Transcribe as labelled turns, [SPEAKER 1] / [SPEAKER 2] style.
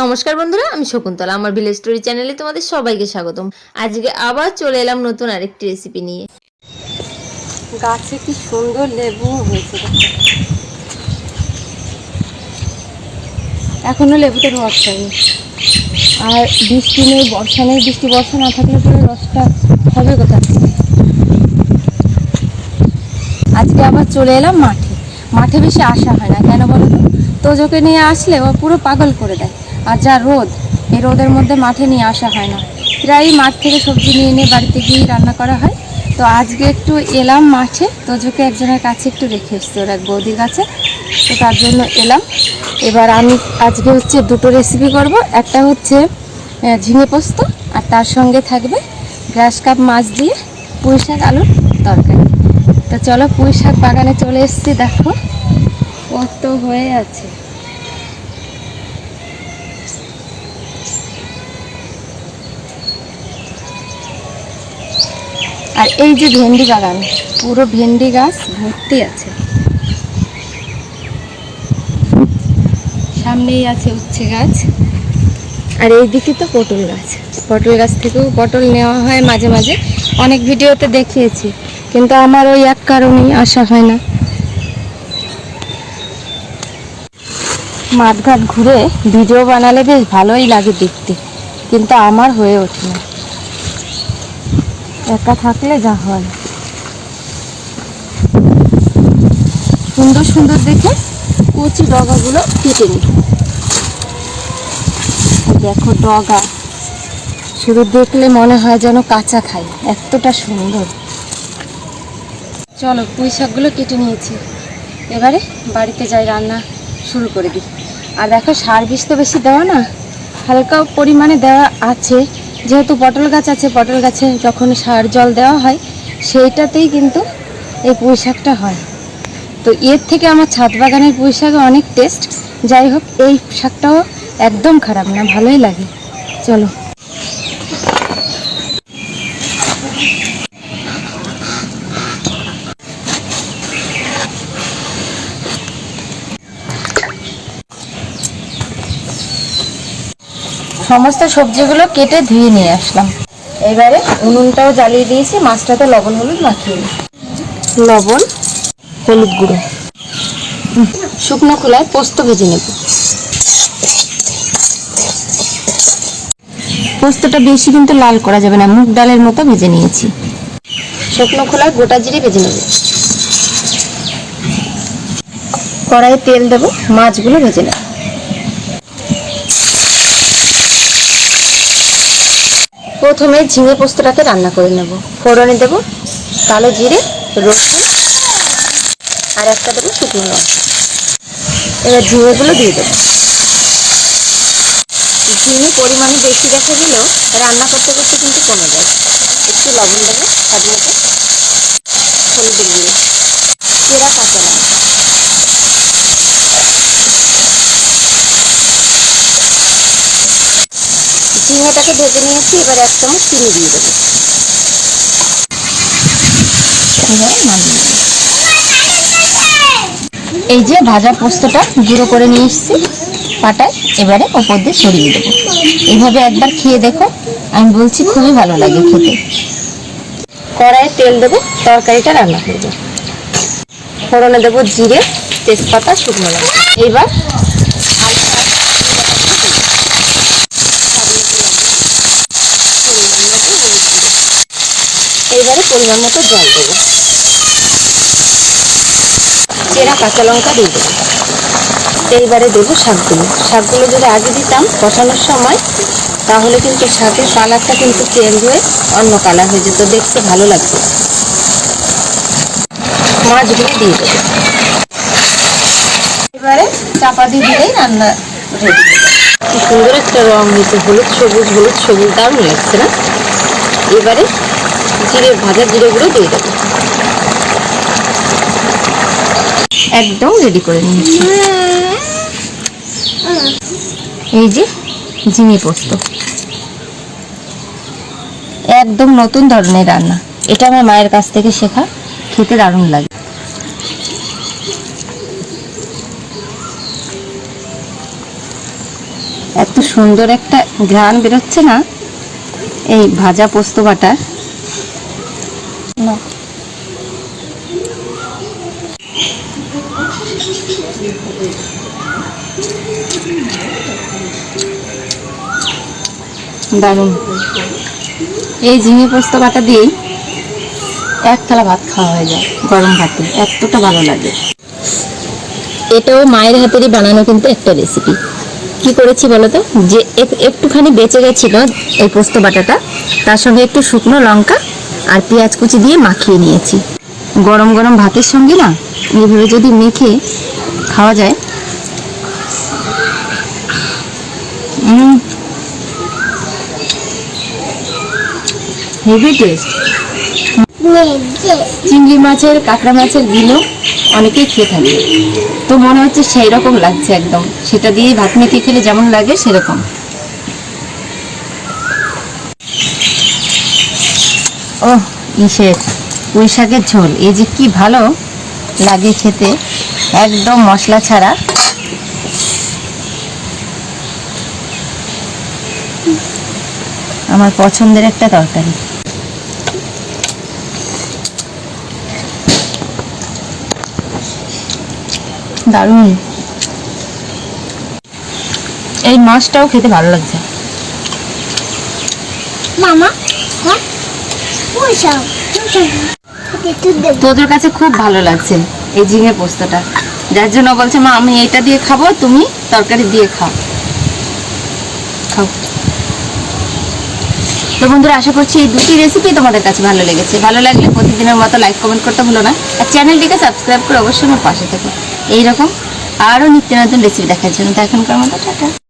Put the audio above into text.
[SPEAKER 1] নমস্কার বন্ধুরা, আমি শকুন্তলা। আমার ভিলেজ স্টোরি চ্যানেলে তোমাদের সবাইকে স্বাগতম। আজকে আবার চলে এলাম নতুন আরেকটি রেসিপি নিয়ে।
[SPEAKER 2] গাছে কি সুন্দর লেবু হয়েছে। এখনও লেবুতে রস হয়নি। আর বৃষ্টি নেই, বর্ষা নেই, বৃষ্টি, বর্ষা না থাকলে পরে রসটা হবে কোথা আজকে আবার চলে এলাম মাঠে। মাঠে বেশি আসা হয় না, কেন বলো তো? তোজোকে নিয়ে আসলে ও পুরো পাগল করে দেয়। আর যা রোদ, এই রোদের মধ্যে মাঠে নিয়ে আসা হয় না। প্রায় মাঠ থেকে সবজি নিয়ে এনে বাড়িতে গিয়ে রান্না করা হয়। তো আজকে একটু এলাম মাঠে, তোজোকে একজনের কাছে একটু রেখে এসছি, ওর এক বৌদির কাছে। তো তার জন্য এলাম। এবার আমি আজকে হচ্ছে দুটো রেসিপি করব। একটা হচ্ছে ঝিঙে পোস্ত, আর তার সঙ্গে থাকবে গ্রাস কাপ মাছ দিয়ে পুঁই শাক আলুর তরকারি। তো চলো পুঁই শাক বাগানে চলে এসেছি, দেখো। কত হয়ে আছে। আর এই যে ভেন্ডি বাগান, পুরো ভেন্ডি গাছ ভর্তি আছে। সামনেই আছে উচ্ছে গাছ। আর এই এইদিকে তো পটল গাছ। পটল গাছ থেকেও পটল নেওয়া হয় মাঝে মাঝে। অনেক ভিডিওতে দেখিয়েছি, কিন্তু আমার ওই এক কারণেই আসা হয় না। মাঠঘাট ঘুরে ভিডিও বানালে বেশ ভালোই লাগে দেখতে, কিন্তু আমার হয়ে ওঠে না। একা থাকলে যা হয়। সুন্দর সুন্দর দেখে কচি ডগাগুলো কেটে নিই। দেখো ডগা। শুধু দেখলে মনে হয় যেন কাঁচা খাই, এতটা সুন্দর। চলো পুঁই শাকগুলো কেটে নিয়েছি। এবারে বাড়িতে যাই রান্না শুরু করে দিই। আর দেখো সার বিষ তো বেশি দেওয়া না হালকা পরিমাণে দেওয়া আছে। যেহেতু পটল গাছ আছে, পটল গাছে যখন সার জল দেওয়া হয়, সেইটাতেই কিন্তু এই পুঁই শাকটা হয়। তো এর থেকে আমার ছাদ বাগানের পুঁই শাকে অনেক টেস্ট যাই হোক, এই শাকটাও একদম খারাপ না, ভালোই লাগে। চলো। সমস্ত সবজিগুলো কেটে ধুয়ে নিয়ে আসলাম। এবারে উনুনটাও জ্বালিয়ে দিয়েছি মাছটাতে লবণ হলুদ মাখিয়ে। লবণ হলুদ গুঁড়ো। শুকনো খোলায় পোস্ত ভেজে নেব। পোস্তটা বেশি কিন্তু লাল করা যাবে না মুগ ডালের মতো ভেজে নিয়েছি। শুকনো খোলায় গোটা জিরে ভেজে নেব। কড়াইয়ে তেল দেবো মাছগুলো ভেজে নেব। প্রথমে ঝিঙে পোস্তটাকে রান্না করে নেব। ফোড়নে দেব কালো জিরে, রসুন, আর একটা দেবো শুকনো লঙ্কা। এবার ঝিঙেগুলো দিয়ে দেবো। ঝিঙে পরিমাণে বেশি দেখা গেলেও রান্না করতে করতে কিন্তু কমে যায়। একটু লবণ দেবো স্বাদ মতো। হলুদের গুঁড়ো সেরা কাঁচা লঙ্কা ঝিঙেটাকে ভেজে নিয়েছি এবার এক চামচ চিনি দিয়ে দেবো। এই যে ভাজা পোস্তটা গুঁড়ো করে নিয়ে এসেছি পাটায়, এবারে ওপর দিয়ে ছড়িয়ে দেবো। এইভাবে একবার খেয়ে দেখো, আমি বলছি খুবই ভালো লাগে খেতে। কড়াইয়ে তেল দেবো, তরকারিটা রান্না করব। ফোড়নে দেবো জিরে, তেজপাতা, শুকনো লঙ্কা। এইবার এইবারে পরিমাণ মতো জল দেবো চেরা কাঁচা লঙ্কা দিয়ে এইবারে দেবো শাকগুলো শাকগুলো যদি আগে দিতাম কষানোর সময় তাহলে কিন্তু শাকের কালারটা কিন্তু চেঞ্জ হয়ে অন্য কালার হয়ে যেত। দেখতে ভালো লাগতো। মাছগুলো দিয়ে দেবো। এবারে চাপা দিয়ে দিলেই রান্না কি সুন্দর একটা রং হয়েছে হলুদ, সবুজ হলুদ, সবুজ, দারুণ লাগছে না? এবারে জিরে ভাজা জিরে গুঁড়ো দিয়ে দেবো। একদম রেডি করে নিয়েছি। এই যে ঝিঙে পোস্ত। একদম নতুন ধরনের রান্না। এটা আমার মায়ের কাছ থেকে শেখা। খেতে দারুণ লাগে। এত সুন্দর একটা ঘ্রাণ বেরোচ্ছে না? এই ভাজা পোস্ত বাটার। দারুণ। এই ঝিঙে পোস্ত বাটা দিয়েই এক থালা ভাত খাওয়া হয়ে যায় গরম ভাতে, এতটা ভালো লাগে।
[SPEAKER 1] এটাও মায়ের হাতেরই বানানো কিন্তু একটা রেসিপি কি করেছি বলো তো যে একটুখানি বেঁচে গেছিল এই পোস্ত বাটাটা, তার সঙ্গে একটু শুকনো লঙ্কা আর পেঁয়াজ কুচি দিয়ে মাখিয়ে নিয়েছি।
[SPEAKER 2] গরম গরম ভাতের সঙ্গে না, এইভাবে যদি মেখে খাওয়া যায় হেভি টেস্ট চিংড়ি মাছের, কাঁকড়া মাছের গিলো অনেকেই খেয়ে থাকে। তো মনে হচ্ছে সেই রকম লাগছে একদম। সেটা দিয়ে ভাত মেখে খেলে যেমন লাগে সেরকম। ও ইসের পুঁই শাকের ঝোল। এই যে কি ভালো লাগে খেতে। একদম মশলা ছাড়া। আমার পছন্দের একটা তরকারি। দারুণ। এই মাছটাও খেতে ভালো লাগছে।
[SPEAKER 3] মামা হ্যাঁ?
[SPEAKER 2] তোদের কাছে খুব ভালো লাগছে এই ঝিঙে পোস্তটা। যার জন্য বলছে মা আমি এটা দিয়ে খাব তুমি তরকারি দিয়ে খাও। খাও। তো বন্ধুরা আশা করছি এই দুটি রেসিপি তোমাদের কাছে ভালো লেগেছে। ভালো লাগলে প্রতিদিনের মতো লাইক কমেন্ট করতে ভুলো না। আর চ্যানেলটিকে সাবস্ক্রাইব করে অবশ্যই আমার পাশে থেকো। এইরকম আরও নিত্য নতুন রেসিপি দেখার জন্য তো এখনকার টাটা।